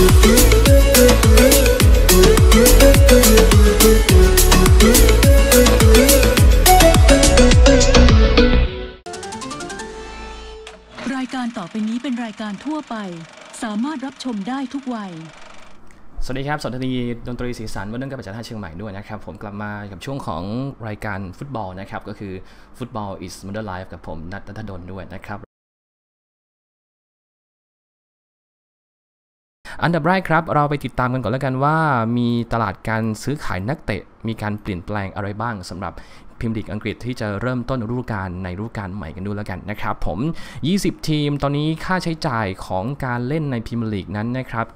รายการต่อไปนี้เป็นรายการทั่วไป สามารถรับชมได้ทุกวัย สวัสดีครับสวัสดีดนตรีสีสันวันนึงกับประจันท่าเชียงใหม่ด้วยนะครับ ผมกลับมากับช่วงของรายการฟุตบอลนะครับ ก็คือฟุตบอล is modern life กับผมนัทนัทดลด้วยนะครับ อันดับแรกครับ เราไปติดตามกันก่อนแล้วกันว่า มีตลาดการซื้อขายนักเตะ มีการเปลี่ยนแปลงอะไรบ้างสำหรับพิมพ์ลีกอังกฤษที่จะเริ่มต้นฤดูกาลในฤดูกาลใหม่กันดูแล้วกันนะครับผม 20 ทีมตอนนี้ค่าใช้จ่ายของการเล่นในพิมพ์ลีกนั้นนะครับ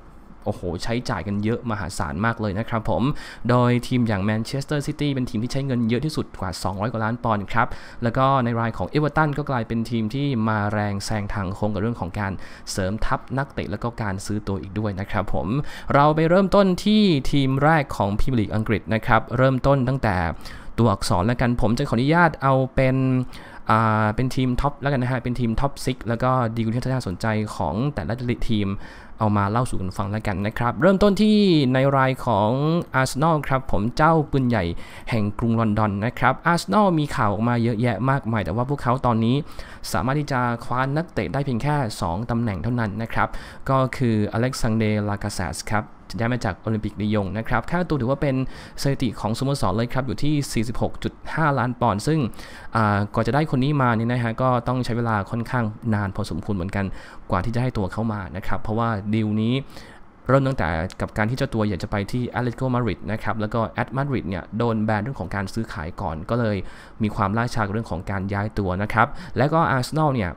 โอ้โห ใช้จ่ายกันเยอะมหาศาลมากเลยนะครับผม โดยทีมอย่างแมนเชสเตอร์ซิตี้เป็นทีมที่ใช้เงินเยอะที่สุดกว่า 200 กว่าล้านปอนด์ครับ แล้วก็ในรายของเอเวอร์ตันก็กลายเป็นทีมที่มาแรงแซงทางโค้งกับเรื่องของการเสริมทัพนักเตะแล้วก็การซื้อตัวอีกด้วยนะครับผม เราไปเริ่มต้นที่ทีมแรกของพรีเมียร์ลีกอังกฤษนะครับ เริ่มต้นตั้งแต่ตัวอักษรแล้วกันผมจะขออนุญาตเอาเป็นเป็นทีมท็อปแล้วกันนะฮะ เป็นทีมท็อปซิแล้วก็ดีลที่น่านสนใจของแต่ละทีมเอามาเล่าสู่กันฟังแล้วกันนะครับ เริ่มต้นที่ในรายของอาร์เซนอลครับผมเจ้าปืนใหญ่แห่งกรุงลอนดอนนะครับอาร์เซนอลมีข่าวออกมาเยอะแยะมากมาย แต่ว่าพวกเขาตอนนี้สามารถที่จะคว้านักเตะได้เพียงแค่ 2 ตำแหน่งเท่านั้นนะครับ ก็คืออเล็กซานเดร์ลากาเซสครับ ย้มาจากโอลิมปิกลียงนะครับ ค่าตัวถือว่าเป็นสถิติของสโมสรเลยครับ อยู่ที่ 46.5 ล้านปอนด์ ซึ่งก่อนจะได้คนนี้มาเนี่ยนะฮะ ก็ต้องใช้เวลาค่อนข้างนานพอสมควรเหมือนกัน กว่าที่จะให้ตัวเข้ามานะครับ เพราะว่าดีลนี้เริ่มตั้งแต่กับการที่เจ้าตัวอยากจะไปที่แอตเลติโกมาดริดนะครับ แล้วก็แอตมาดริดเนี่ยโดนแบนเรื่องของการซื้อขายก่อน ก็เลยมีความล่าช้าเรื่องของการย้ายตัวนะครับ และก็อาร์เซนอลเนี่ย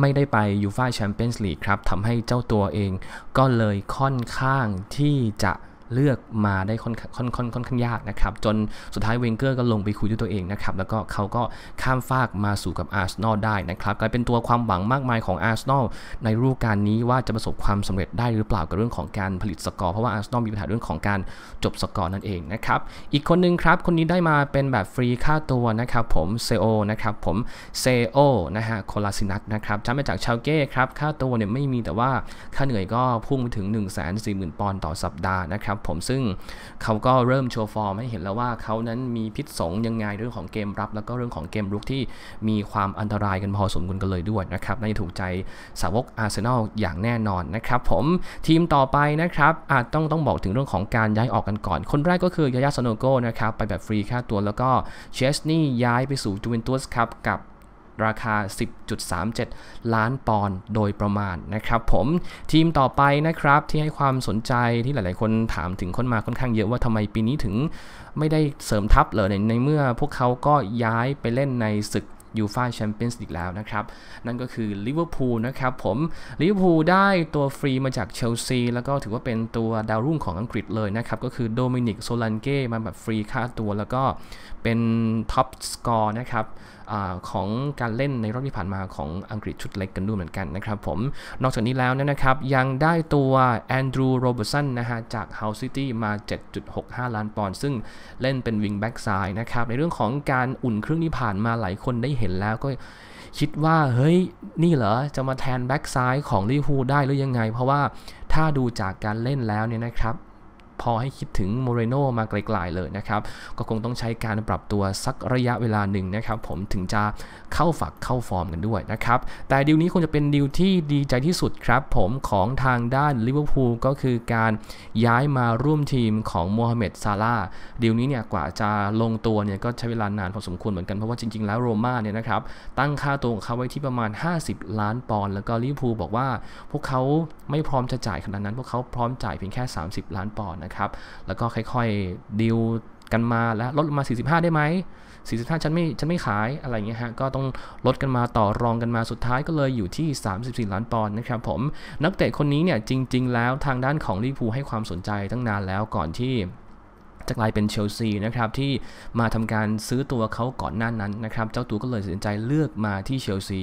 ไม่ได้ไปยูฟาแชมเปี้ยนส์ลีกครับทำให้เจ้าตัวเองก็เลยค่อนข้างที่จะ เลือกมาได้ค่อนค่อนค่อนค่อนข้างยากนะครับ จนสุดท้ายเวนเกอร์ก็ลงไปคุยด้วยตัวเองนะครับ แล้วก็เขาก็ข้ามฟากมาสู่กับอาร์เซนอลได้นะครับ กลายเป็นตัวความหวังมากมายของอาร์เซนอลในฤดูกาลนี้ว่าจะประสบความสำเร็จได้หรือเปล่ากับเรื่องของการผลิตสกอร์ เพราะว่าอาร์เซนอลมีปัญหาเรื่องของการจบสกอร์นั่นเองนะครับ อีกคนนึงครับ คนนี้ได้มาเป็นแบบฟรีค่าตัวนะครับผมเซโอนะครับผมเซโอนะฮะโคลาซินักนะครับจ้ามาจากชาวเก้ครับค่าตัวเนี่ยไม่มีแต่ว่าค่าเหนื่อยก็พุ่งไปถึง 1 4 0 0 0 0ปอนด์ต่อสัปดาห์นะครับผมซึ่งเขาก็เริ่มโชว์ฟอร์มให้เห็นแล้วว่าเขานั้นมีพิษสงยังไงเรื่องของเกมรับ แล้วก็เรื่องของเกมรุกที่มีความอันตรายกันพอสมควรกันเลยด้วยนะครับน่าจะถูกใจสาวกอาร์เซนอลอย่างแน่นอนนะครับผมทีมต่อไปนะครับอาจต้องต้องบอกถึงเรื่องของการย้ายออกกันก่อน คนแรกก็คือยายาซโนโกนะครับไปแบบฟรีค่าตัวแล้วก็เชสนี่ย้ายไปสู่จูเวนตุสครับกับ ราคา 10.37 ล้านปอนด์โดยประมาณนะครับผมทีมต่อไปนะครับที่ให้ความสนใจที่หลายๆ คนถามถึงคนมาค่อนข้างเยอะว่าทำไมปีนี้ถึงไม่ได้เสริมทัพเลยในเมื่อพวกเขาก็ย้ายไปเล่นในศึกยูฟาแชมเปี้ยนส์ลีกแล้วนะครับ นั่นก็คือลิเวอร์พูลนะครับผมลิเวอร์พูลได้ตัวฟรีมาจากเชลซีแล้วก็ถือว่าเป็นตัวดาวรุ่งของอังกฤษเลยนะครับ ก็คือโดมินิกโซลันเก้มาแบบฟรีค่าตัวแล้วก็ เป็นท็อปสกอร์นะครับอของการเล่นในรอบที่ผ่านมาของอังกฤษชุดเล็กกันด้วยเหมือนกันนะครับผม นอกจากนี้แล้วนะครับ ยังได้ตัวแอนดรูโรเบอร์สันนะฮะจากเฮาส์ซิตี้มา 7.65 ล้านปอนด์ซึ่งเล่นเป็นวิงแบ็กซ้ายนะครับ ในเรื่องของการอุ่นเครื่องที่ผ่านมาหลายคนได้เห็นแล้วก็คิดว่าเฮ้ยนี่เหรอ จะมาแทนแบ็กซ้ายของลิเวอร์พูลได้หรือยังไง เพราะว่าถ้าดูจากการเล่นแล้วเนี่ยนะครับ พอให้คิดถึงโมเรโนมาไกลๆเลยนะครับ ก็คงต้องใช้การปรับตัวสักระยะเวลาหนึ่งนะครับผมถึงจะเข้าฝักเข้าฟอร์มกันด้วยนะครับ แต่ดีลนี้คงจะเป็นดีลที่ดีใจที่สุดครับ ผมของทางด้านลิเวอร์พูลก็คือการย้ายมาร่วมทีมของโมฮัมเหม็ดซาลาดีลนี้เนี่ยกว่าจะลงตัวเนี่ยก็ใช้เวลานานพอสมควรเหมือนกันเพราะว่าจริงๆแล้วโรม่าเนี่ยนะครับตั้งค่าตัวของเขาไว้ที่ประมาณ 50 ล้านปอนด์แล้วก็ลิเวอร์พูลบอกว่า พวกเขาไม่พร้อมจะจ่ายขนาดนั้น พวกเขาพร้อมจ่ายเพียงแค่ 30 ล้านปอนด์นะครับ แล้วก็ค่อยๆดิวกันมาแล้วลดลงมา 45 ได้ไหม 45 ฉันไม่ฉันไม่ขายอะไรเงี้ยฮะ ก็ต้องลดกันมาต่อรองกันมาสุดท้ายก็เลยอยู่ที่ 34 ล้านปอนด์นะครับผม นักเตะคนนี้เนี่ยจริง ๆ แล้วทางด้านของลิเวอร์พูลให้ความสนใจตั้งนานแล้วก่อนที่ จะกลายเป็นเชลซีนะครับที่มาทำการซื้อตัวเขาก่อนหน้านั้นนะครับเจ้าตัวก็เลยตัดสินใจเลือกมาที่เชลซี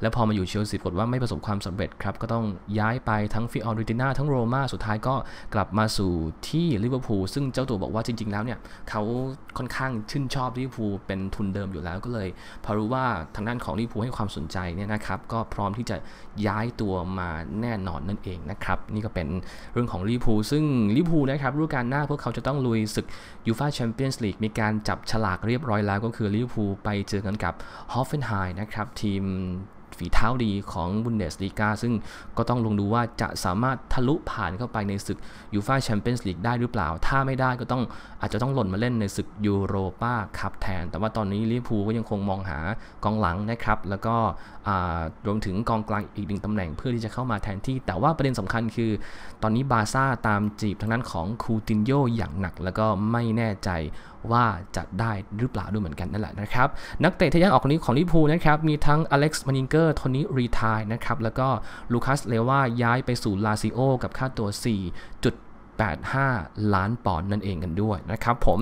แล้วพอมาอยู่เชลซีกฏว่าไม่ประสบความสำเร็จครับก็ต้องย้ายไปทั้งฟิออริติน่าทั้งโรม่าสุดท้ายก็กลับมาสู่ที่ลิเวอร์พูลซึ่งเจ้าตัวบอกว่าจริง ๆ แล้วเนี่ยเขาค่อนข้างชื่นชอบลิเวอร์พูลเป็นทุนเดิมอยู่แล้วก็เลยพอรู้ว่าทางด้านของลิเวอร์พูลให้ความสนใจเนี่ยนะครับก็พร้อมที่จะ ย้ายตัวมาแน่นอนนั่นเองนะครับ นี่ก็เป็นเรื่องของลิพูซึ่งลิพูนะครับฤดูกาลหน้าพวกเขาจะต้องลุยศึกยูฟาแชมเปี้ยนส์ลีกมีการจับฉลากเรียบร้อยแล้วก็คือลิพูไปเจอกันกับฮอฟเฟนไฮน์นะครับทีม ฝีเท้าดีของบุนเดสลีกาซึ่งก็ต้องลงดูว่าจะสามารถทะลุผ่านเข้าไปในศึกยูฟาแชมเปี้ยนส์ลีกได้หรือเปล่า ถ้าไม่ได้ก็ต้องอาจจะต้องหล่นมาเล่นในศึกยูโรปาคัพแทน แต่ว่าตอนนี้ลิเวอร์พูลก็ยังคงมองหากองหลังนะครับ แล้วก็รวมถึงกองกลางอีกหนึ่งตำแหน่งเพื่อที่จะเข้ามาแทนที่ แต่ว่าประเด็นสำคัญคือ ตอนนี้บาซ่าตามจีบทางด้านของคูตินโยอย่างหนัก แล้วก็ไม่แน่ใจ ว่าจะได้หรือเปล่าด้วยเหมือนกันนั่นแหละนะครับ นักเตะที่ยังออกนี้ของลิพูนะครับ มีทั้งอเล็กซ์มานิงเกอร์โทนี่รีทายนะครับ แล้วก็ลูคัสเลว่าย้ายไปสู่ลาซิโอกับค่าตัว 4.85 ล้านปอนด์นั่นเองกันด้วยนะครับผม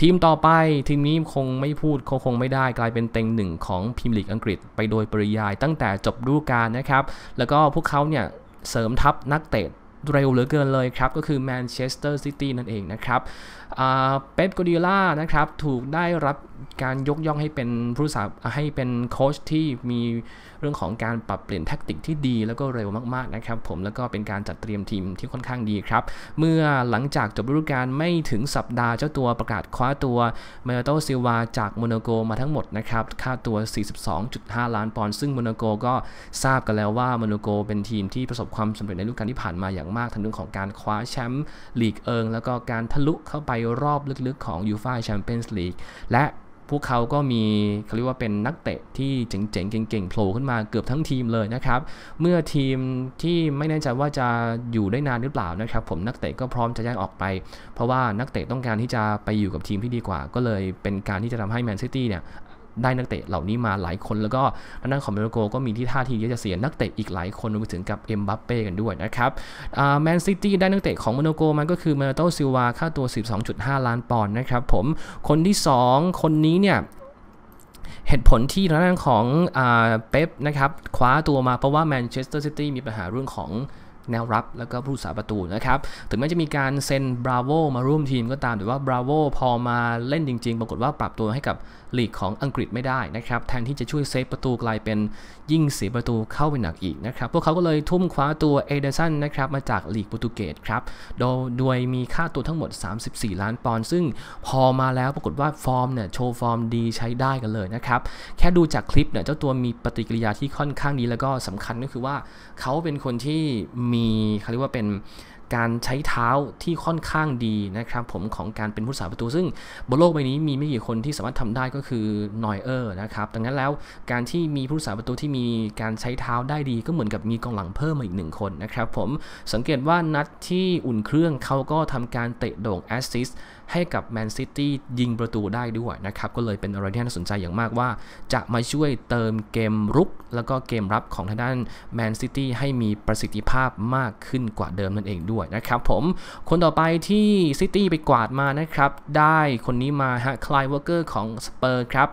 ทีมต่อไปทีมนี้คงไม่พูดคงไม่ได้กลายเป็นเต็งหนึ่งของพิมลีกอังกฤษไปโดยปริยายตั้งแต่จบฤดูกาลนะครับ แล้วก็พวกเขาเนี่ยเสริมทัพนักเตะ เร็วเหลือเกินเลยครับ ก็คือแมนเชสเตอร์ซิตี้นั่นเองนะครับเป๊ปกดิล่านะครับ ถูกได้รับการยกย่องให้เป็นผู้สาให้เป็นโค้ชที่มีเรื่องของการปรับเปลี่ยนแทคติกที่ดีแล้วก็เร็วมากๆนะครับผมแล้วก็เป็นการจัดเตรียมทีมที่ค่อนข้างดีครับ เมื่อหลังจากจบฤดูกาลไม่ถึงสัปดาห์เจ้าตัวประกาศคว้าตัวเมโตซิลวาจากโมนาโกมาทั้งหมดนะครับค่าตัว 42.5 ล้านปอนด์ซึ่งโมนาโกก็ทราบกันแล้วว่าโมนาโกเป็นทีมที่ประสบความสำเร็จในฤดูกาลที่ผ่านมาอย่างมากทั้งเรื่องของการคว้าแชมป์ลีกเอิง แล้วก็การทะลุเข้าไปรอบลึกๆของยูฟ่าแชมเปี้ยนส์ลีกและ พวกเขาก็มีเขาเรียกว่าเป็นนักเตะที่เจ๋งๆเก่งๆโผล่ขึ้นมาเกือบทั้งทีมเลยนะครับ เมื่อทีมที่ไม่แน่ใจว่าจะอยู่ได้นานหรือเปล่านะครับ ผมนักเตะก็พร้อมจะแยกออกไป เพราะว่านักเตะต้องการที่จะไปอยู่กับทีมที่ดีกว่า ก็เลยเป็นการที่จะทำให้แมนซิตี้เนี่ย ได้นักเตะเหล่านี้มาหลายคนแล้วก็ทางด้านของเมโรโกก็มีที่ท่าทีที่จะเสียนักเตะอีกหลายคนรวมไปถึงกับเอ็มบัปเป้กันด้วยนะครับแมนซิตี้ได้นักเตะของโมโนโกมันก็คือเมโตซิลวาค่าตัว 12.5 ล้านปอนด์นะครับผมคนที่ 2 คนนี้เนี่ยเหตุผลที่ทางด้านของเป๊ปนะครับคว้าตัวมาเพราะว่าแมนเชสเตอร์ซิตี้มีปัญหาเรื่องของแนวรับแล้วก็ผู้สาประตูนะครับ ถึงแม้จะมีการเซ็นบราโวมาร่วมทีมก็ตาม แต่ว่าบราโวพอมาเล่นจริง ๆ ปรากฏว่าปรับตัวให้กับลีกของอังกฤษไม่ได้นะครับแทนที่จะช่วยเซฟประตูกลายเป็นยิ่งเสียประตูเข้าไปหนักอีกนะครับพวกเขาก็เลยทุ่มคว้าตัวเอเดสันนะครับมาจากลีกโปรตุเกสครับโดยโดยมีค่าตัวทั้งหมด 34 ล้านปอนด์ซึ่งพอมาแล้วปรากฏว่าฟอร์มเนี่ยโชว์ฟอร์มดีใช้ได้กันเลยนะครับแค่ดูจากคลิปเนี่ยเจ้าตัวมีปฏิกิริยาที่ค่อนข้างดีแล้วก็สำคัญก็คือว่าเขาเป็นคนที่มีเขาเรียกว่าเป็น การใช้เท้าที่ค่อนข้างดีนะครับผมของการเป็นผู้สาประตู ซึ่งบนโลกใบนี้มีไม่กี่คนที่สามารถทำได้ก็คือนอยเออร์นะครับดังนั้นแล้วการที่มีผู้สาประตูที่มีการใช้เท้าได้ดีก็เหมือนกับมีกองหลังเพิ่มมาอีกหนึ่งคนนะครับผมสังเกตว่านัดที่อุ่นเครื่องเขาก็ทำการเตะโด่งแอสซิส ให้กับแมนซิตี้ยิงประตูได้ด้วยนะครับ ก็เลยเป็นอะไรที่น่าสนใจอย่างมากว่า จะมาช่วยเติมเกมรุก แล้วก็เกมรับของทางด้านแมนซิตี้ให้มีประสิทธิภาพมากขึ้นกว่าเดิมนั่นเองด้วยนะครับผมคนต่อไปที่ซิตี้ไปกวาดมานะครับ ได้คนนี้มาฮะคลายวอร์เกอร์ของสเปอร์ครับ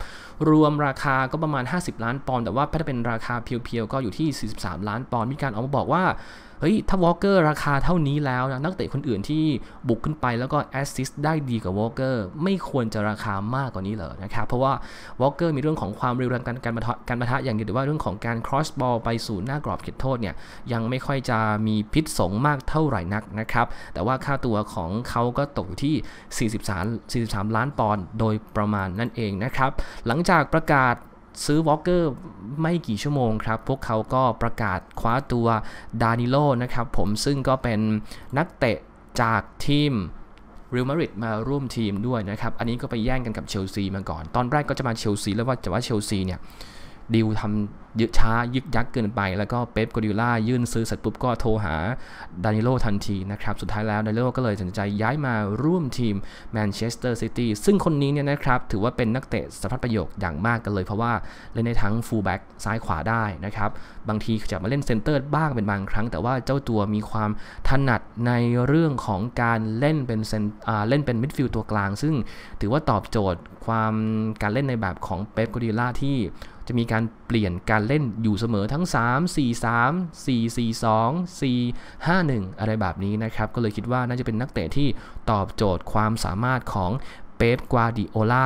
รวมราคาก็ประมาณ 50 ล้านปอนด์แต่ว่าถ้าเป็นราคาเพียวๆก็อยู่ที่ 43 ล้านปอนด์มีการออกมาบอกว่า เฮ้ยถ้าวอลเกอร์ราคาเท่านี้แล้วนะนักเตะคนอื่นที่บุกขึ้นไปแล้วก็แอสซิสต์ได้ดีกว่าวอลเกอร์ไม่ควรจะราคามากกว่านี้เลยนะครับเพราะว่าวอลเกอร์มีเรื่องของความเร็วแรงการการประทะการประทะอย่างเดียวแต่ว่าเรื่องของการ cross ball ไปสู่หน้ากรอบเขตโทษเนี่ยยังไม่ค่อยจะมีพิษสงมากเท่าไหร่นักนะครับแต่ว่าค่าตัวของเขาก็ตกอยู่ที่ 43 43 ล้านปอนด์โดยประมาณนั่นเองนะครับหลังจากประกาศ ซื้อวอลเกอร์ไม่กี่ชั่วโมงครับ พวกเขาก็ประกาศคว้าตัวดานิโลนะครับผมซึ่งก็เป็นนักเตะจากทีมเรอัลมาดริดมาร่วมทีมด้วยนะครับ อันนี้ก็ไปแย่งกันกับเชลซีมาก่อน ตอนแรกก็จะมาเชลซีแล้วว่าแต่ว่าเชลซีเนี่ย ดิวทำยึดช้ายึกยักเกินไป แล้วก็เป๊ปกอดิล่ายื่นซื้อเสร็จปุ๊บก็โทรหาดานิโลทันทีนะครับ สุดท้ายแล้วดานิโลก็เลยตัดสินใจย้ายมาร่วมทีมแมนเชสเตอร์ซิตี้ซึ่งคนนี้เนี่ยนะครับ ถือว่าเป็นนักเตะสัมพัทประโยคอย่างมากกันเลยเพราะว่าเล่นในทั้งฟูลแบ็กซ้ายขวาได้นะครับ บางทีจะมาเล่นเซนเตอร์บ้างเป็นบางครั้ง แต่ว่าเจ้าตัวมีความถนัดในเรื่องของการเล่นเป็นเซนเล่นเป็นมิดฟิลด์ตัวกลาง ซึ่งถือว่าตอบโจทย์ความการเล่นในแบบของเป๊ปกอดิล่าที่ จะมีการเปลี่ยนการเล่นอยู่เสมอทั้ง 3 4 3 4 4 2 4 5 1 อะไรแบบนี้นะครับ ก็เลยคิดว่าน่าจะเป็นนักเตะที่ตอบโจทย์ความสามารถของเป๊ปกวาดิโอลา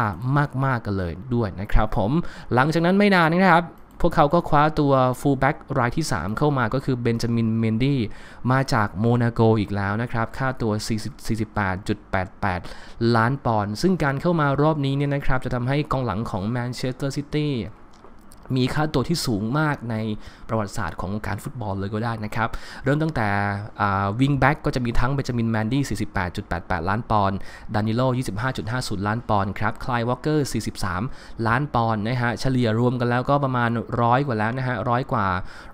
มาก ๆ กันเลยด้วยนะครับผมหลังจากนั้นไม่นานนะครับพวกเขาก็คว้าตัวฟูลแบ็กรายที่ 3 เข้ามาก็คือเบนจามิน เมนดี้มาจากโมนาโกอีกแล้วนะครับ ค่าตัว 48.88 ล้านปอนด์ซึ่งการเข้ามารอบนี้เนี่ยนะครับ จะทำให้กองหลังของแมนเชสเตอร์ซิตี้ มีค่าตัวที่สูงมากในประวัติศาสตร์ของการฟุตบอลเลยก็ได้นะครับ เริ่มตั้งแต่วิงแบ็กก็จะมีทั้งเบจามินแมนดี้ 48.88 ล้านปอนด์ดานิโล 25.50 ล้านปอนด์ครับ คลายวอลเกอร์ 43 ล้านปอนด์นะฮะ เฉลี่ยรวมกันแล้วก็ประมาณร้อยกว่าแล้วนะฮะร้อยกว่า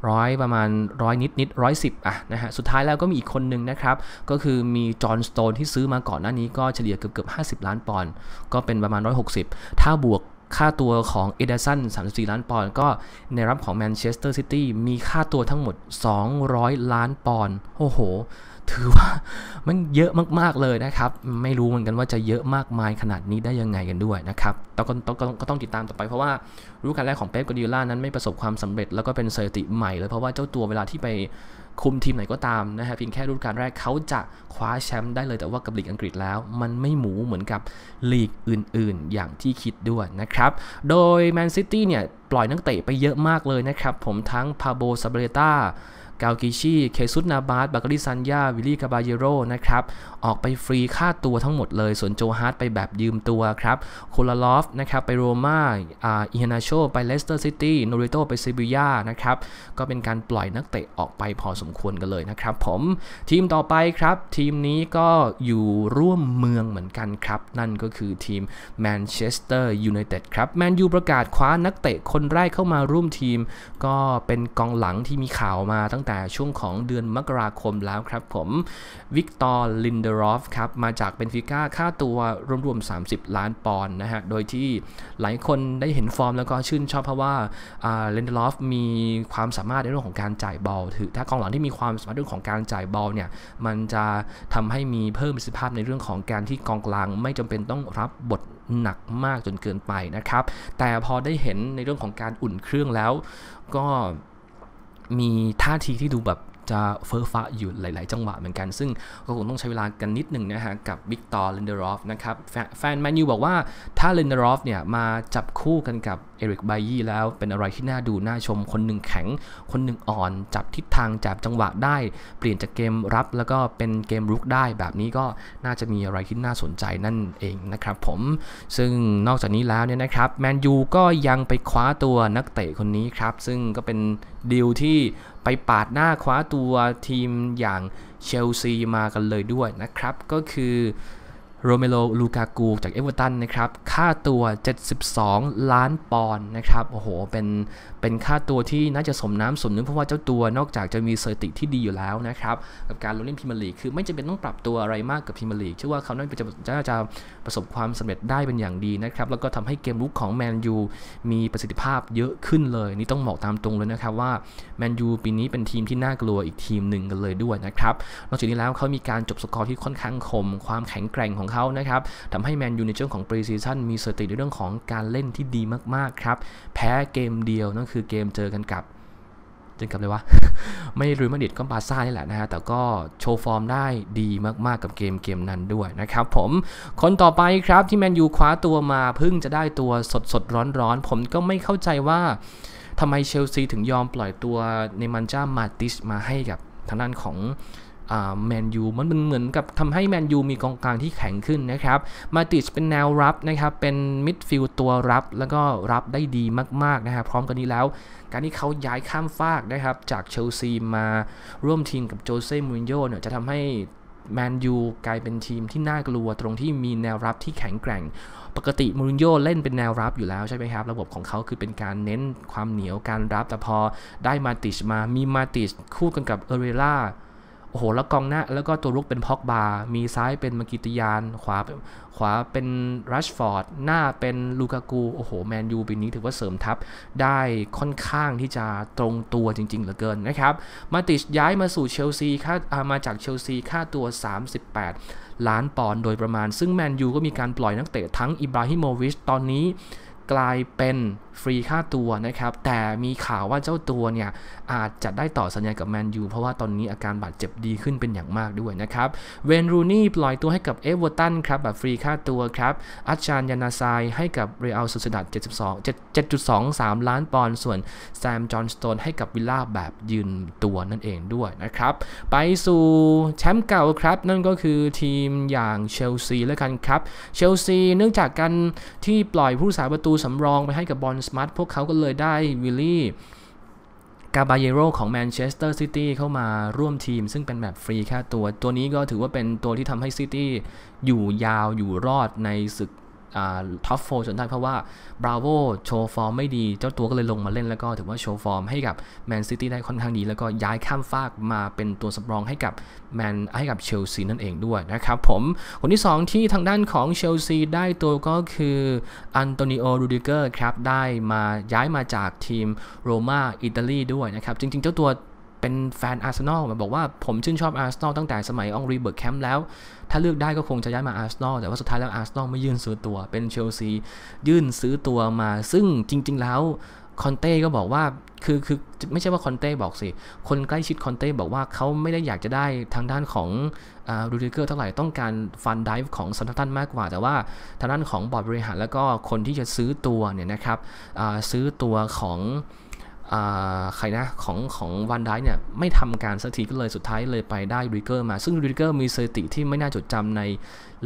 ร้อยประมาณร้อยนิดนิดร้อยสิบอะนะฮะ สุดท้ายแล้วก็มีอีกคนหนึ่งนะครับ ก็คือมีจอห์นสโตนที่ซื้อมาก่อนหน้านี้ก็เฉลี่ยเกือบเกือบ50 ล้านปอนด์ก็เป็นประมาณ 160 ถ้าบวก ค่าตัวของเอเดอร์สัน34 ล้านปอนด์ก็ในรับของแมนเชสเตอร์ซิตี้มีค่าตัวทั้งหมด 200 ล้านปอนด์โอ้โห ถือว่ามันเยอะมาก ๆ เลยนะครับ ไม่รู้เหมือนกันว่าจะเยอะมากมายขนาดนี้ได้ยังไงกันด้วยนะครับต้องต้องก็ต้องติดตามต่อไปเพราะว่ารู้การแรกของเป๊ปกอดิล่านั้นไม่ประสบความสำเร็จแล้วก็เป็นสถิติใหม่เลยเพราะว่าเจ้าตัวเวลาที่ไป คุมทีมไหนก็ตามนะฮะเพียงแค่รุ่นการแรกเขาจะคว้าแชมป์ได้เลยแต่ว่ากับลีกอังกฤษแล้ว มันไม่หมูเหมือนกับลีกอื่นๆ อย่างที่คิดด้วยนะครับ โดยแมนซิตี้เนี่ย ปล่อยนักเตะไปเยอะมากเลยนะครับ ผมทั้งพาโบซาเบเรตา กากิชีเคซุตนาบาสบาการิซันยาวิลลี่กาบาเยโรนะครับ ออกไปฟรีค่าตัวทั้งหมดเลย ส่วนโจฮาร์ดไปแบบยืมตัวครับโคลาลอฟนะครับไปโรม่าอ่าอิฮานาโชไปเลสเตอร์ซิตี้โนริโตไปซิบิยานะครับ ก็เป็นการปล่อยนักเตะออกไปพอสมควรกันเลยนะครับผมทีมต่อไปครับ ทีมนี้ก็อยู่ร่วมเมืองเหมือนกันครับ นั่นก็คือทีมแมนเชสเตอร์ยูไนเต็ดครับแมนยูประกาศคว้านักเตะคนแรกเข้ามาร่วมทีม ก็เป็นกองหลังที่มีข่าวมาตั้งแต่ช่วงของเดือนมกราคมแล้วครับผมวิกตอร์ลินเดรอฟครับมาจากเบนฟิก้าค่าตัวรวมๆ 30 ล้านปอนด์นะฮะ โดยที่หลายคนได้เห็นฟอร์มแล้วก็ชื่นชอบเพราะว่าลินเดรอฟมีความสามารถในเรื่องของการจ่ายบอลถือถ้ากองหลังที่มีความสามารถเรื่องของการจ่ายบอลเนี่ยมันจะทำให้มีเพิ่มประสิทธิภาพในเรื่องของการที่กองกลางไม่จำเป็นต้องรับบทหนักมากจนเกินไปนะครับ แต่พอได้เห็นในเรื่องของการอุ่นเครื่องแล้วก็ มีท่าทีที่ดูแบบจะเฟอร์ฟ้าอยู่หลาย ๆ จังหวะเหมือนกัน ซึ่งก็คงต้องใช้เวลากันนิดหนึ่งนะฮะ กับวิกตอร์ลินเดอรอฟนะครับ แฟนแมนยูบอกว่าถ้าลินเดอรอฟเนี่ย มาจับคู่กันกับเอริกไบยี่แล้วเป็นอะไรที่น่าดู น่าชมคนหนึ่งแข็ง คนหนึ่งอ่อน จับทิศทางจับจังหวะได้ เปลี่ยนจากเกมรับแล้วก็เป็นเกมรุกได้แบบนี้ก็น่าจะมีอะไรที่น่าสนใจนั่นเองนะครับผมซึ่งนอกจากนี้แล้วเนี่ยนะครับแมนยูก็ยังไปคว้าตัวนักเตะคนนี้ครับซึ่งก็เป็น ดีลที่ไปปาดหน้าคว้าตัวทีมอย่างเชลซีมากันเลยด้วยนะครับ ก็คือ โรเมโลลูกากูจากเอเวอร์ตันนะครับ ค่าตัว 72 ล้านปอนด์นะครับ โอ้โห เป็น เป็นค่าตัวที่น่าจะสมน้ำสมเนื้อเพราะว่าเจ้าตัวนอกจากจะมีสถิติที่ดีอยู่แล้วนะครับ กับการลงเล่นพรีเมียร์ลีก คือไม่จำเป็นต้องปรับตัวอะไรมากกับพรีเมียร์ลีกเชื่อว่าเขาน่าจะจะจะประสบความสำเร็จได้เป็นอย่างดีนะครับ แล้วก็ทำให้เกมลุกของแมนยูมีประสิทธิภาพเยอะขึ้นเลย นี่ต้องบอกตามตรงเลยนะครับว่าแมนยูปีนี้เป็นทีมที่น่ากลัวอีกทีมหนึ่งกันเลยด้วยนะครับ นอกจากนี้แล้วเขามีการจบสกอร์ที่ค่อนข้างคม ความแข็งแกร่งของเขานะครับทำให้แมนยูในช่วงของปรีซีซั่นมีสถิติในเรื่องของการเล่นที่ดีมากๆครับ แพ้เกมเดียวนั่นคือเกมเจอกันกับเจอกับเลยวะไม่รู้มาดิดก็บาซ่านี่แหละนะฮะ แต่ก็โชว์ฟอร์มได้ดีมากๆกับเกมเกมนั้นด้วยนะครับผม คนต่อไปครับที่แมนยูคว้าตัวมาเพิ่งจะได้ตัวสดสดร้อนร้อนผมก็ไม่เข้าใจว่าทำไมเชลซีถึงยอมปล่อยตัวเนมันจ้ามาติสมาให้กับทางด้านของ แมนยูมันเหมือนกับทำให้แมนยูมีกองกลางที่แข็งขึ้นนะครับ มาติชเป็นแนวรับนะครับ เป็นมิดฟิลด์ตัวรับแล้วก็รับได้ดีมากๆนะครับพร้อมกันนี้แล้ว การที่เขาย้ายข้ามฟากนะครับ จากเชลซีมาร่วมทีมกับโจเซ่มูรินโญ่เนี่ยจะทำให้แมนยูกลายเป็นทีมที่น่ากลัวตรงที่มีแนวรับที่แข็งแกร่ง ปกติมูรินโญ่เล่นเป็นแนวรับอยู่แล้วใช่ไหมครับ ระบบของเขาคือเป็นการเน้นความเหนียวการรับ แต่พอได้มาติชมามีมาติชคู่กันกับเอเรล่า อ้โหแล้วกองหน้าแล้วก็ตัวรุกเป็นพ็อกบามีซ้ายเป็นมากิติยาน ขวาขวาเป็นรัชฟอร์ดหน้าเป็นลูกากูโอ้โหแมนยูปีนี้ถือว่าเสริมทัพได้ค่อนข้างที่จะตรงตัวจริง ๆ เหลือเกินนะครับ มาติชย้ายมาสู่เชลซีค่ามาจากเชลซีค่าตัว 38 ล้านปอนด์โดยประมาณ ซึ่งแมนยูก็มีการปล่อยนักเตะทั้งอิบราฮิโมวิชตอนนี้กลายเป็น ฟรีค่าตัวนะครับ แต่มีข่าวว่าเจ้าตัวเนี่ย อาจจะได้ต่อสัญญากับแมนยูเพราะว่าตอนนี้อาการบาดเจ็บดีขึ้นเป็นอย่างมากด้วยนะครับ เวนรูนี่ปล่อยตัวให้กับเอเวอร์ตันครับแบบฟรีค่าตัวครับอาจารย์ยานาซายให้กับเรอัลสุสดัด72 7.23 ล้านปอนด์ส่วนแซมจอห์นสโตนให้กับวิลล่าแบบยืนตัวนั่นเองด้วยนะครับ ไปสู่แชมป์เก่าครับ นั่นก็คือทีมอย่างเชลซีแล้วกันครับ เชลซีเนื่องจากการที่ปล่อยผู้สาประตูสำรองไปให้กับบอลสมาร์ทพวกเขาก็เลยได้วิลลี่กาบาเยโรของแมนเชสเตอร์ซิตี้เข้ามาร่วมทีม ซึ่งเป็นแบบฟรีค่าตัว ตัวนี้ก็ถือว่าเป็นตัวที่ทำให้ซิตี้อยู่ยาวอยู่รอดในศึก ท็อปโฟจนได้เพราะว่าบราโวโชว์ฟอร์มไม่ดี เจ้าตัวก็เลยลงมาเล่นแล้วก็ถือว่าโชว์ฟอร์มให้กับแมนซิตี้ได้ค่อนข้างดี แล้วก็ย้ายข้ามฟากมาเป็นตัวสำรองให้กับแมนให้กับเชลซีนั่นเองด้วยนะครับผม คนที่ 2 ที่ทางด้านของเชลซีได้ตัวก็คืออันโตนิโอรูดิเกอร์ครับได้มาย้ายมาจากทีมโรม่าอิตาลีด้วยนะครับ จริงๆ เจ้าตัว เป็นแฟนอาร์เซนอลบอกว่าผมชื่นชอบอาร์เซนอลตั้งแต่สมัยองรีเบิร์กแคมป์แล้ว ถ้าเลือกได้ก็คงจะย้ายมาอาร์เซนอลแต่ว่าสุดท้ายแล้วอาร์เซนอลไม่ยื่นซื้อตัว เป็นเชลซียื่นซื้อตัวมา ซึ่งจริง ๆ แล้วคอนเต้ก็บอกว่าคือคือไม่ใช่ว่าคอนเต้บอกสิ คนใกล้ชิดคอนเต้บอกว่าเขาไม่ได้อยากจะได้ทางด้านของรูดิเกอร์เท่าไหร่ต้องการฟันดิฟของซันตันมากกว่า แต่ว่าทางด้านของบอร์ดบริหารแล้วก็คนที่จะซื้อตัวเนี่ยนะครับซื้อตัวของ ใครนะของของวันไดเนี่ยไม่ทำการสักทีก็เลยสุดท้ายเลยไปได้ริเกอร์มา ซึ่งริเกอร์มีสถิติที่ไม่น่าจดจำใน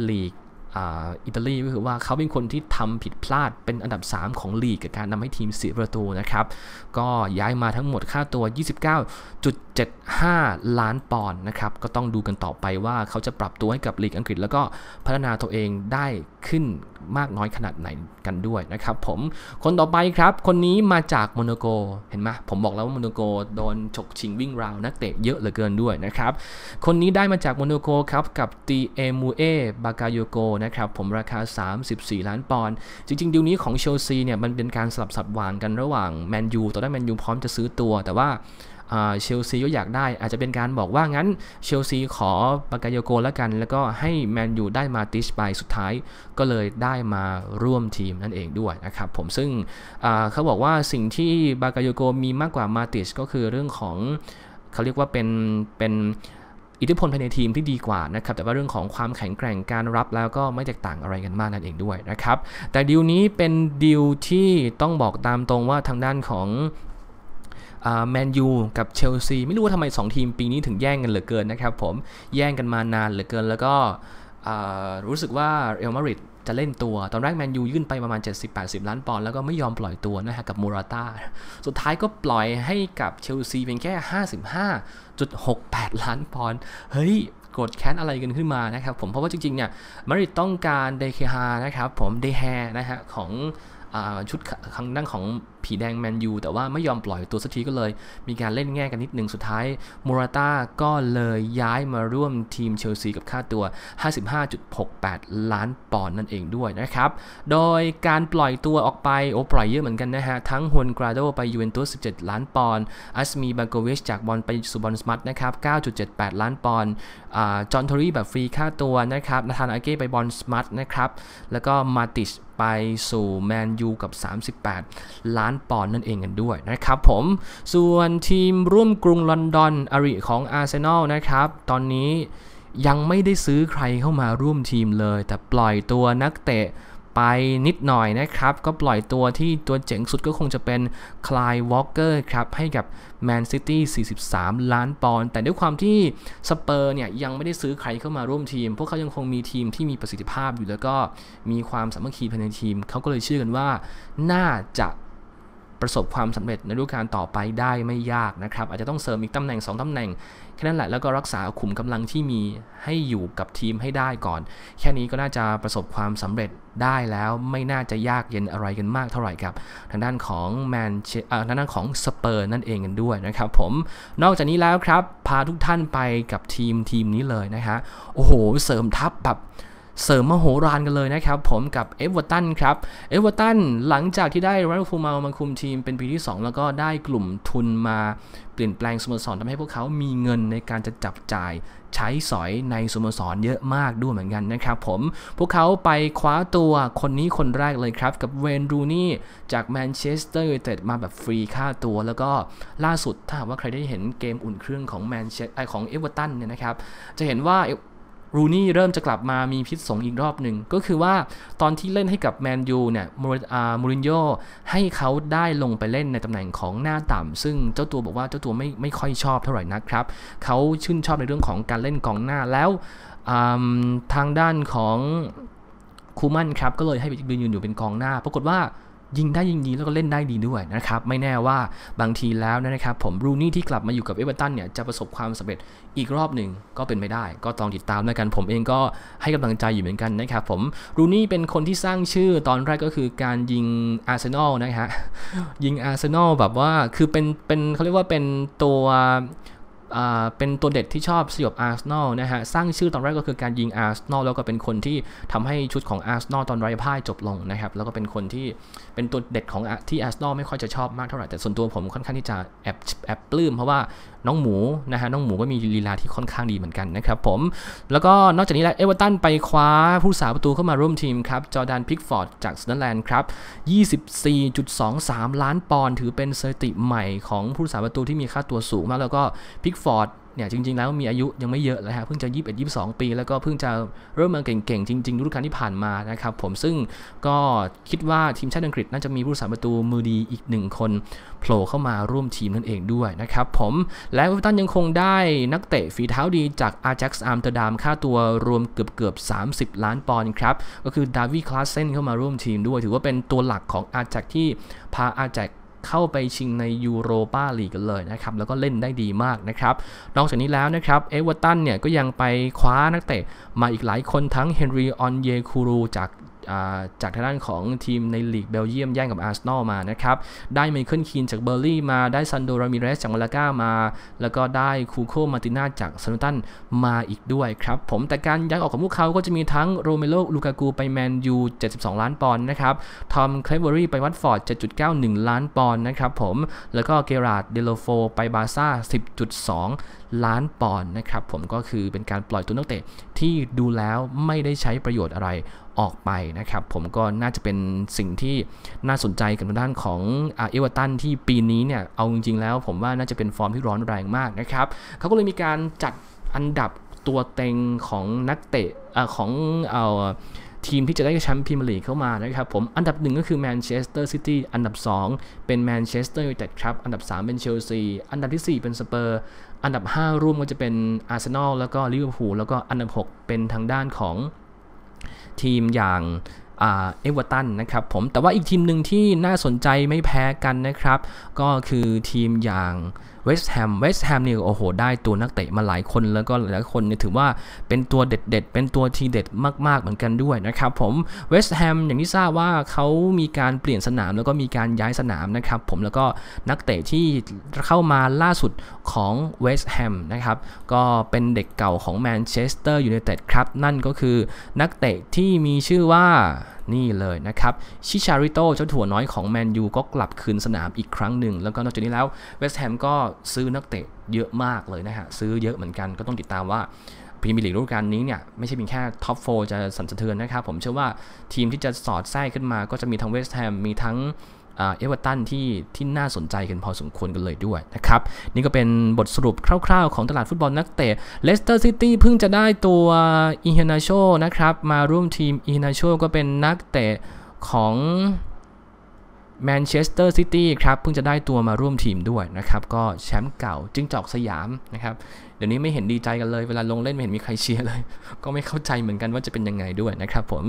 ลีก อิตาลีก็คือว่าเขาเป็นคนที่ทำผิดพลาดเป็นอันดับ 3 ของลีกกับการนำให้ทีมเสียประตูนะครับ ก็ย้ายมาทั้งหมดค่าตัว 29.75 ล้านปอนด์นะครับ ก็ต้องดูกันต่อไปว่าเขาจะปรับตัวให้กับลีกอังกฤษ แล้วก็พัฒนาตัวเองได้ขึ้นมากน้อยขนาดไหนกันด้วยนะครับผมคนต่อไปครับ คนนี้มาจากโมโนโกเห็นไหมผมบอกแล้วว่าโมโนโกโดนฉกชิงวิ่งราวนักเตะเยอะเหลือเกินด้วยนะครับคนนี้ได้มาจากโมโนโกครับกับตีเอมูเอบากาโยโกนะครับผมราคา 34 ล้านปอนด์จริงๆดีลนี้ของเชลซีเนี่ยมันเป็นการสลับสับวานกันระหว่างแมนยูตอนแรกแมนยูพร้อมจะซื้อตัว แต่ว่าเชลซีก็อยากได้ อาจจะเป็นการบอกว่างั้นเชลซีขอปากายโกแล้วกัน แล้วก็ให้แมนยูได้มาติชไปสุดท้ายก็เลยได้มาร่วมทีมนั่นเองด้วยนะครับผมซึ่งเขาบอกว่าสิ่งที่บากายโกมีมากกว่ามาติชก็คือเรื่องของเขาเรียกว่าเป็นเป็น อิทธิพลภายในทีมที่ดีกว่านะครับแต่ว่าเรื่องของความแข็งแกร่งการรับแล้วก็ไม่แตกต่างอะไรกันมากนั่นเองด้วยนะครับแต่ดีลนี้เป็นดีลที่ต้องบอกตามตรงว่าทางด้านของแมนยูกับเชลซีไม่รู้ว่าทำไม 2 ทีมปีนี้ถึงแย่งกันเหลือเกินนะครับผมแย่งกันมานานเหลือเกินแล้วก็ รู้สึกว่าเรอัลมาดริดจะเล่นตัว ตอนแรกแมนยูยื่นไปประมาณ 70-80 ล้านปอนด์แล้วก็ไม่ยอมปล่อยตัวนะฮะกับมูราตาสุดท้ายก็ปล่อยให้กับเชลซีเพียงแค่ 55.68 ล้านปอนด์เฮ้ยโกรธแค้นอะไรกันขึ้นมานะครับผมเพราะว่าจริงๆเนี่ยมาริดต้องการเดเคฮานะครับผมเดแฮนะฮะของ ชุดข้างด้านของผีแดงแมนยูแต่ว่าไม่ยอมปล่อยตัวสักทีก็เลย มีการเล่นแง่กันนิดหนึ่งสุดท้ายมูราต้าก็เลยย้ายมาร่วมทีมเชลซีกับค่าตัว 55.68 ล้านปอนด์นั่นเองด้วยนะครับ โดยการปล่อยตัวออกไปโอ้ปล่อยเยอะเหมือนกันนะฮะ ทั้งฮวนกราโดไปยูเวนตุส 17 ล้านปอนด์อัสมีบาโกวิชจากบอลไปสุบอลสมัตนะครับ 9.78 ล้านปอนด์จอห์นทอรี่แบบฟรีค่าตัวนะครับนาธานอาเก้ไปบอลสมัตนะครับแล้วก็มาติช ไปสู่แมนยูกับ 38 ล้านปอนด์นั่นเองกันด้วยนะครับผมส่วนทีมร่วมกรุงลอนดอนอาริของอาร์เซนอลนะครับ ตอนนี้ยังไม่ได้ซื้อใครเข้ามาร่วมทีมเลย แต่ปล่อยตัวนักเตะ ไปนิดหน่อยนะครับ ก็ปล่อยตัวที่ตัวเจ๋งสุดก็คงจะเป็นคลายวอลเกอร์ครับ ให้กับแมนซิตี้43 ล้านปอนด์แต่ด้วยความที่สเปอร์เนี่ย ยังไม่ได้ซื้อใครเข้ามาร่วมทีม พวกเขายังคงมีทีมที่มีประสิทธิภาพอยู่แล้วก็มีความสามัคคีภายในทีม เขาก็เลยเชื่อกันว่าน่าจะ ประสบความสำเร็จในฤดูกาลต่อไปได้ไม่ยากนะครับ อาจจะต้องเสริมอีกตำแหน่ง 2ตำแหน่ง แค่นั้นแหละแล้วก็รักษาขุมกำลังที่มีให้อยู่กับทีมให้ได้ก่อน แค่นี้ก็น่าจะประสบความสำเร็จได้แล้วไม่น่าจะยากเย็นอะไรกันมากเท่าไหร่ครับ ทางด้านของแมนเชอ่าทางด้านของสเปอร์นั่นเองกันด้วยนะครับผมนอกจากนี้แล้วครับ พาทุกท่านไปกับทีมทีมนี้เลยนะฮะโอ้โห เสริมทัพแบบ เสริมมโหฬารกันเลยนะครับ ผมกับเอเวอร์ตันครับเอเวอร์ตันหลังจากที่ได้รัลฟูมามาคุมทีมเป็นปีที่ 2 แล้วก็ได้กลุ่มทุนมาเปลี่ยนแปลงสโมสรทำให้พวกเขามีเงินในการจะจับจ่ายใช้สอยในสโมสรเยอะมากด้วยเหมือนกันนะครับผมพวกเขาไปคว้าตัวคนนี้คนแรกเลยครับ กับเวนรูนี่จากแมนเชสเตอร์ยูไนเต็ดมาแบบฟรีค่าตัว แล้วก็ล่าสุดถ้าว่าใครได้เห็นเกมอุ่นเครื่องของแมนเชสของเอเวอร์ตันเนี่ยนะครับจะเห็นว่า รูนี่เริ่มจะกลับมามีพิษสงอีกรอบหนึ่ง ก็คือว่าตอนที่เล่นให้กับแมนยูเนี่ยมูรินโญ่ให้เขาได้ลงไปเล่นในตำแหน่งของหน้าต่ำ ซึ่งเจ้าตัวบอกว่าเจ้าตัวไม่ไม่ค่อยชอบเท่าไหร่นักครับ เขาชื่นชอบในเรื่องของการเล่นกองหน้าแล้วทางด้านของคูมันครับก็เลยให้ไปยืนอยู่เป็นกองหน้า ปรากฏว่า ยิงได้ยิงดีแล้วก็เล่นได้ดีด้วยนะครับไม่แน่ว่าบางทีแล้วนะครับผมรูนี่ที่กลับมาอยู่กับเอเวอร์ตันเนี่ยจะประสบความสำเร็จอีกรอบหนึ่งก็เป็นไม่ได้ ก็ต้องติดตามด้วยกันผมเองก็ให้กำลังใจอยู่เหมือนกันนะครับผมรูนี่เป็นคนที่สร้างชื่อตอนแรกก็คือการยิงอาร์เซนอลนะฮะยิงอาร์เซนอลแบบว่าคือเป็นเป็นเขาเรียกว่าเป็นตัวเป็นตัวเด็ดที่ชอบสยบอาร์เซนอลนะฮะ สร้างชื่อตอนแรกก็คือการยิงอาร์เซนอลแล้วก็เป็นคนที่ทำให้ชุดของอาร์เซนอลตอนไร้พ่ายจบลงนะครับ แล้วก็เป็นคนที่เป็นตัวเด็ดของที่อาร์เซนอลไม่ค่อยจะชอบมากเท่าไหร่แต่ส่วนตัวผมค่อนข้างที่จะแอบแอบปลื้มเพราะว่าน้องหมูนะฮะน้องหมูก็มีลีลาที่ค่อนข้างดีเหมือนกันนะครับผมแล้วก็นอกจากนี้แล้วเอเวอร์ตันไปคว้าผู้สาประตูเข้ามาร่วมทีมครับจอร์แดนพิกฟอร์ดจากสเนแลนด์ครับ 24.23 ล้านปอนด์ถือเป็นสถิติใหม่ของผู้สาประตูที่มีค่าตัวสูงมากแล้วก็พิกฟอร์ด เนี่ยจริง ๆ แล้วมีอายุยังไม่เยอะเลยฮะเพิ่งจะ 21 22 ปี แล้วก็เพิ่งจะเริ่มมาเก่งๆ จริงๆฤดูกาลที่ผ่านมานะครับผมซึ่งก็คิดว่าทีมชาติอังกฤษน่าจะมีผู้สาประตูมือดีอีกหนึ่งคนโผล่เข้ามาร่วมทีมนั่นเองด้วยนะครับผมและเวอร์ตันยังคงได้นักเตะฝีเท้าดีจากอาจ็กซ์อัมสเตอร์ดัมค่าตัวรวมเกือบๆ30 ล้านปอนด์ครับก็คือดาวิคลาสเซนเข้ามาร่วมทีมด้วย ถือว่าเป็นตัวหลักของอาจ็กที่พาอาจ็ก เข้าไปชิงในยูโรปาลีกกันเลยนะครับ แล้วก็เล่นได้ดีมากนะครับ นอกจากนี้แล้วนะครับเอเวอร์ตันเนี่ยก็ยังไปคว้านักเตะมาอีกหลายคนทั้งเฮนรีออนเยคูรูจาก จากทางด้านของทีมในลีกเบลเยียมแย่งกับอาร์เซนอลมานะครับ ได้ไมเคิลคีนจากเบอร์ลี่มา ได้ซันโดรามิเรสจากมาลาก้ามา แล้วก็ได้คูโคมาติน่าจากซันตันมาอีกด้วยครับผมแต่การย้ายออกของพวกเขาก็จะมีทั้งโรเมโลลูกากูไปแมนยู72 ล้านปอนด์นะครับ ทอมเคลเวอรี่ไปวัตฟอร์ด 7.91 ล้านปอนด์นะครับผม แล้วก็เกราดเดโลโฟไปบาซ่า 10.2 ล้านปอนด์นะครับผมก็คือเป็นการปล่อยตัวนักเตะที่ดูแล้วไม่ได้ใช้ประโยชน์อะไร ออกไปนะครับผมก็น่าจะเป็นสิ่งที่น่าสนใจกับด้านของเอเวอร์ตันที่ปีนี้เนี่ยเอาจริงๆแล้ว ผมว่าน่าจะเป็นฟอร์มที่ร้อนแรงมากนะครับเขาก็เลยมีการจัดอันดับตัวเต็งของนักเตะของเอาทีมที่จะได้แชมป์พรีเมียร์ลีกเข้ามานะครับผมอันดับหนึ่งก็คือแมนเชสเตอร์ซิตี้อันดับ 2 เป็นแมนเชสเตอร์ยูไนเต็ดครับ อันดับ 3 เป็นเชลซีอันดับที่ 4 เป็นสเปอร์อันดับ 5 ร่วมก็จะเป็นอาร์เซนอลแล้วก็ลิเวอร์พูลแล้วก็อันดับ 6 เป็นทางด้านของ ทีมอย่างเอเวอร์ตันนะครับผมแต่ว่าอีกทีมหนึ่งที่น่าสนใจไม่แพ้กันนะครับ ก็คือทีมอย่าง เวสต์แฮมเวสต์แฮมเนี่ยโอ้โห ได้ตัวนักเตะมาหลายคนแล้วก็หลายคนเนี่ยถือว่าเป็นตัวเด็ดๆ เป็นตัวทีเด็ดมากๆเหมือนกันด้วยนะครับผมเวสต์แฮมอย่างที่ทราบว่าเขามีการเปลี่ยนสนามแล้วก็มีการย้ายสนามนะครับผมแล้วก็นักเตะที่เข้ามาล่าสุดของเวสต์แฮมนะครับก็เป็นเด็กเก่าของแมนเชสเตอร์ยูไนเต็ดครับ นั่นก็คือนักเตะที่มีชื่อว่า นี่เลยนะครับ ชิชาริโตเจ้าถั่วน้อยของแมนยูก็กลับคืนสนามอีกครั้งหนึ่ง แล้วก็นอกจากนี้แล้วเวสต์แฮมก็ซื้อนักเตะเยอะมากเลยนะฮะ ซื้อเยอะเหมือนกันก็ต้องติดตามว่าพรีเมียร์ลีกฤดูกาลนี้เนี่ยไม่ใช่เพียงแค่ท็อปโฟจะสั่นสะเทือนนะครับ ผมเชื่อว่าทีมที่จะสอดแทรกขึ้นมาก็จะมีทั้งเวสต์แฮมมีทั้ง เอเวอร์ตันที่ที่น่าสนใจกันพอสมควรกันเลยด้วยนะครับ นี่ก็เป็นบทสรุปคร่าวๆ ของตลาดฟุตบอลนักเตะเลสเตอร์ซิตี้เพิ่งจะได้ตัวอีเฮนาโชนะครับ มาร่วมทีมอีเฮนาโชก็เป็นนักเตะของแมนเชสเตอร์ซิตี้ครับ เพิ่งจะได้ตัวมาร่วมทีมด้วยนะครับ ก็แชมป์เก่าจิ้งจอกสยามนะครับ เดี๋ยวนี้ไม่เห็นดีใจกันเลย เวลาลงเล่นไม่เห็นมีใครเชียร์เลย ก็ไม่เข้าใจเหมือนกันว่าจะเป็นยังไงด้วยนะครับผม